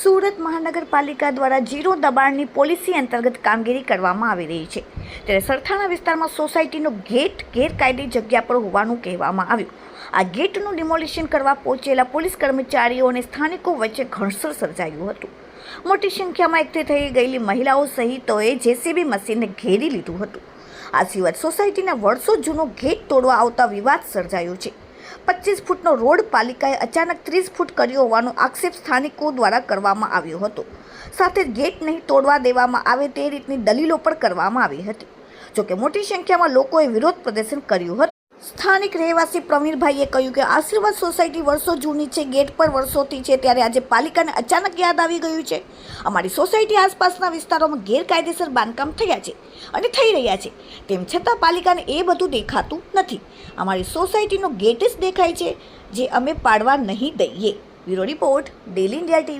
સુરત મહાનગરપાલિકા દ્વારા જીરો દબાણની પોલિસી અંતર્ગત કામગીરી કરવામાં આવી રહી છે. ત્યારે સરથાણા વિસ્તારમાં સોસાયટીનો ગેટ ગેરકાયદે જગ્યા પર હોવાનું કહેવામાં આવ્યું. આ ગેટનું ડિમોલિશન કરવા પહોંચેલા પોલીસ કર્મચારીઓ અને સ્થાનિકો વચ્ચે ઘર્ષણ સર્જાયું હતું. મોટી સંખ્યામાં એકઠી થઈ ગયેલી મહિલાઓ સહિતોએ જેસીબી મશીનને ઘેરી લીધું હતું. આ સિવાય સોસાયટીના વર્ષો જૂનો ગેટ તોડવા આવતા વિવાદ સર્જાયો છે. પચીસ ફૂટનો રોડ પાલિકાએ અચાનક ત્રીસ ફૂટ કર્યો હોવાનો આક્ષેપ સ્થાનિકો દ્વારા કરવામાં આવ્યો હતો. સાથે ગેટ નહીં તોડવા દેવામાં આવે તે રીતની દલીલો પણ કરવામાં આવી હતી. જોકે મોટી સંખ્યામાં લોકોએ વિરોધ પ્રદર્શન કર્યું હતું. સ્થાનિક રહેવાસી પ્રવીણભાઈએ કહ્યું કે આશીર્વાદ સોસાયટી વર્ષો જૂની છે, ગેટ પર વર્ષોથી છે, ત્યારે આજે પાલિકાને અચાનક યાદ આવી ગયું છે. અમારી સોસાયટી આસપાસના વિસ્તારોમાં ગેરકાયદેસર બાંધકામ થયા છે અને થઈ રહ્યા છે. તેમ છતાં પાલિકાને એ બધું દેખાતું નથી. અમારી સોસાયટીનો ગેટ જ દેખાય છે, જે અમે પાડવા નહીં દઈએ. Bureau report, daily India TV.